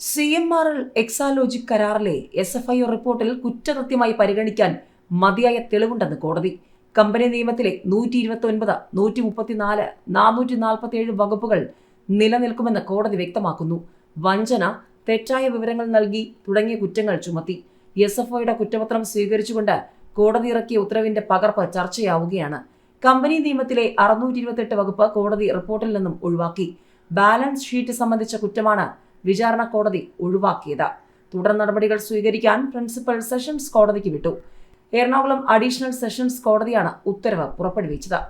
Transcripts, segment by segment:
C M R L Exalogic കരാറിലെ S F I റിപ്പോർട്ടിൽ കുറ്റകൃത്യമായി പരിഗണിക്കാൻ മതിയായ തെളിവുണ്ടെന്ന് കോടതി. കമ്പനി നിയമത്തിലെ നൂറ്റി ഇരുപത്തി ഒൻപത് നൂറ്റി മുപ്പത്തിനാല് നാനൂറ്റി നാൽപ്പത്തി ഏഴ് വകുപ്പുകൾ നിലനിൽക്കുമെന്ന് കോടതി വ്യക്തമാക്കുന്നു. വഞ്ചന തെറ്റായ വിവരങ്ങൾ നൽകി തുടങ്ങിയ കുറ്റങ്ങൾ ചുമത്തി. എസ് എഫ് ഒയുടെ കുറ്റപത്രം സ്വീകരിച്ചുകൊണ്ട് കോടതി ഇറക്കിയ ഉത്തരവിന്റെ പകർപ്പ് ചർച്ചയാവുകയാണ്. കമ്പനി നിയമത്തിലെ അറുന്നൂറ്റി ഇരുപത്തെട്ട് വകുപ്പ് കോടതി റിപ്പോർട്ടിൽ നിന്നും ഒഴിവാക്കി. ബാലൻസ് ഷീറ്റ് സംബന്ധിച്ച കുറ്റമാണ് വിചാരണ കോടതി ഒഴിവാക്കിയത്. തുടർ നടപടികൾ സ്വീകരിക്കാൻ പ്രിൻസിപ്പൽ സെഷൻസ് കോടതിക്ക് വിട്ടു. എറണാകുളം അഡീഷണൽ സെഷൻസ് കോടതിയാണ് ഉത്തരവ് പുറപ്പെടുവിച്ചത്.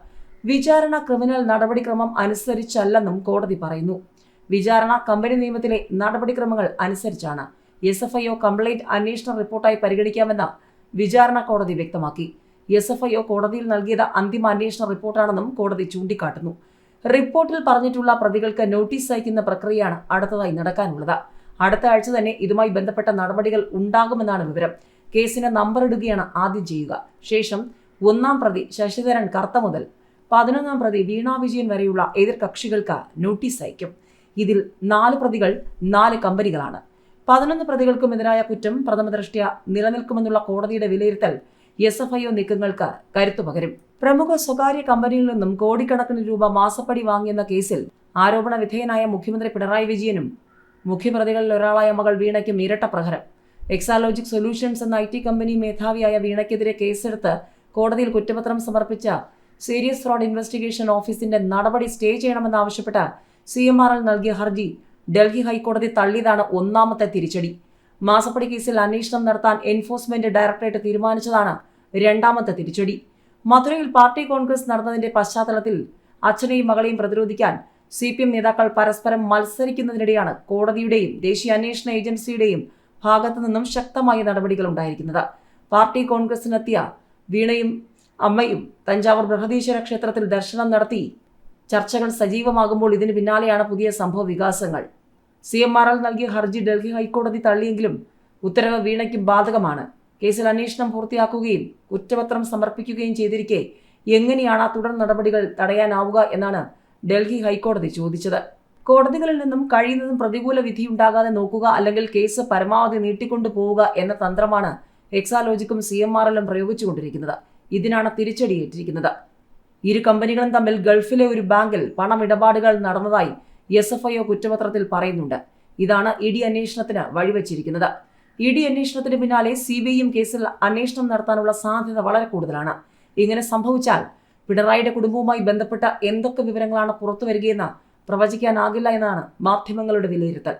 വിചാരണ ക്രിമിനൽ നടപടിക്രമം അനുസരിച്ചല്ലെന്നും കോടതി പറയുന്നു. വിചാരണ കമ്പനി നിയമത്തിലെ നടപടിക്രമങ്ങൾ അനുസരിച്ചാണ് S F I O complaint അന്വേഷണ റിപ്പോർട്ടായി പരിഗണിക്കാമെന്ന് വിചാരണ കോടതി വ്യക്തമാക്കി. എസ് എഫ് ഐ ഒ കോടതിയിൽ നൽകിയത് അന്തിമ അന്വേഷണ റിപ്പോർട്ടാണെന്നും കോടതി ചൂണ്ടിക്കാട്ടുന്നു. റിപ്പോർട്ടിൽ പറഞ്ഞിട്ടുള്ള പ്രതികൾക്ക് നോട്ടീസ് അയക്കുന്ന പ്രക്രിയയാണ് അടുത്തതായി നടക്കാനുള്ളത്. അടുത്ത ആഴ്ച തന്നെ ഇതുമായി ബന്ധപ്പെട്ട നടപടികൾ ഉണ്ടാകുമെന്നാണ് വിവരം. കേസിന് നമ്പർ ഇടുകയാണ് ആദ്യം ചെയ്യുക. ശേഷം ഒന്നാം പ്രതി ശശിധരൻ കർത്ത മുതൽ പതിനൊന്നാം പ്രതി വീണ വിജയൻ വരെയുള്ള എതിർ കക്ഷികൾക്ക് നോട്ടീസ് അയക്കും. ഇതിൽ നാല് പ്രതികൾ നാല് കമ്പനികളാണ്. പതിനൊന്ന് പ്രതികൾക്കും എതിരായ കുറ്റം പ്രഥമദൃഷ്ട്യ നിലനിൽക്കുമെന്നുള്ള കോടതിയുടെ വിലയിരുത്തൽ എസ് എഫ് ഐ ഒ നീക്കങ്ങൾക്ക് കരുത്തു പകരും. പ്രമുഖ സ്വകാര്യ കമ്പനിയിൽ നിന്നും കോടിക്കണക്കിന് രൂപ മാസപ്പടി വാങ്ങിയെന്ന കേസിൽ ആരോപണ വിധേയനായ മുഖ്യമന്ത്രി പിണറായി വിജയനും മുഖ്യപ്രതികളിൽ ഒരാളായ മകൾ വീണയ്ക്കും ഇരട്ട പ്രഹരം. എക്സാലോജിക് സൊല്യൂഷൻസ് എന്ന ഐ ടി കമ്പനി മേധാവിയായ വീണയ്ക്കെതിരെ കേസെടുത്ത് കോടതിയിൽ കുറ്റപത്രം സമർപ്പിച്ച സീരിയസ് ഫ്രോഡ് ഇൻവെസ്റ്റിഗേഷൻ ഓഫീസിന്റെ നടപടി സ്റ്റേ ചെയ്യണമെന്നാവശ്യപ്പെട്ട് സി എം ആർ എൽ നൽകിയ ഹർജി ഡൽഹി ഹൈക്കോടതി തള്ളിയതാണ് ഒന്നാമത്തെ തിരിച്ചടി. മാസപ്പടി കേസിൽ അന്വേഷണം നടത്താൻ എൻഫോഴ്സ്മെന്റ് ഡയറക്ടറേറ്റ് തീരുമാനിച്ചതാണ് രണ്ടാമത്തെ തിരിച്ചടി. മധുരയിൽ പാർട്ടി കോൺഗ്രസ് നടന്നതിന്റെ പശ്ചാത്തലത്തിൽ അച്ഛനെയും മകളെയും പ്രതിരോധിക്കാൻ സി പി എം നേതാക്കൾ പരസ്പരം മത്സരിക്കുന്നതിനിടെയാണ് കോടതിയുടെയും ദേശീയ അന്വേഷണ ഏജൻസിയുടെയും ഭാഗത്തു നിന്നും ശക്തമായ നടപടികൾ ഉണ്ടായിരിക്കുന്നത്. പാർട്ടി കോൺഗ്രസിനെത്തിയ വീണയും അമ്മയും തഞ്ചാവൂർ ബൃഹദീശ്വര ക്ഷേത്രത്തിൽ ദർശനം നടത്തി ചർച്ചകൾ സജീവമാകുമ്പോൾ ഇതിന് പിന്നാലെയാണ് പുതിയ സംഭവ വികാസങ്ങൾ. സി എം ആർ എൽ നൽകിയ ഹർജി ഡൽഹി ഹൈക്കോടതി തള്ളിയെങ്കിലും ഉത്തരവ് വീണയ്ക്കും ബാധകമാണ്. കേസിൽ അന്വേഷണം പൂർത്തിയാക്കുകയും കുറ്റപത്രം സമർപ്പിക്കുകയും ചെയ്തിരിക്കെ എങ്ങനെയാണ് ആ തുടർ നടപടികൾ തടയാനാവുക എന്നാണ് ഡൽഹി ഹൈക്കോടതി ചോദിച്ചത്. കോടതികളിൽ നിന്നും കഴിയുന്നതും പ്രതികൂല വിധിയുണ്ടാകാതെ നോക്കുക അല്ലെങ്കിൽ കേസ് പരമാവധി നീട്ടിക്കൊണ്ടു പോവുക എന്ന തന്ത്രമാണ് എക്സാലോജിക്കും സി എം ആർ എല്ലും പ്രയോഗിച്ചുകൊണ്ടിരിക്കുന്നത്. ഇതിനാണ് തിരിച്ചടിയേറ്റിരിക്കുന്നത്. ഇരു കമ്പനികളും തമ്മിൽ ഗൾഫിലെ ഒരു ബാങ്കിൽ പണമിടപാടുകൾ നടന്നതായി എസ് എഫ് ഐ ഒ കുറ്റപത്രത്തിൽ പറയുന്നുണ്ട്. ഇതാണ് ഇ ഡി അന്വേഷണത്തിന് വഴിവെച്ചിരിക്കുന്നത്. ഇ ഡി അന്വേഷണത്തിന് പിന്നാലെ സി ബി ഐയും കേസിൽ അന്വേഷണം നടത്താനുള്ള സാധ്യത വളരെ കൂടുതലാണ്. ഇങ്ങനെ സംഭവിച്ചാൽ പിണറായിയുടെ കുടുംബവുമായി ബന്ധപ്പെട്ട എന്തൊക്കെ വിവരങ്ങളാണ് പുറത്തു വരികയെന്ന് പ്രവചിക്കാനാകില്ല എന്നാണ് മാധ്യമങ്ങളുടെ വിലയിരുത്തൽ.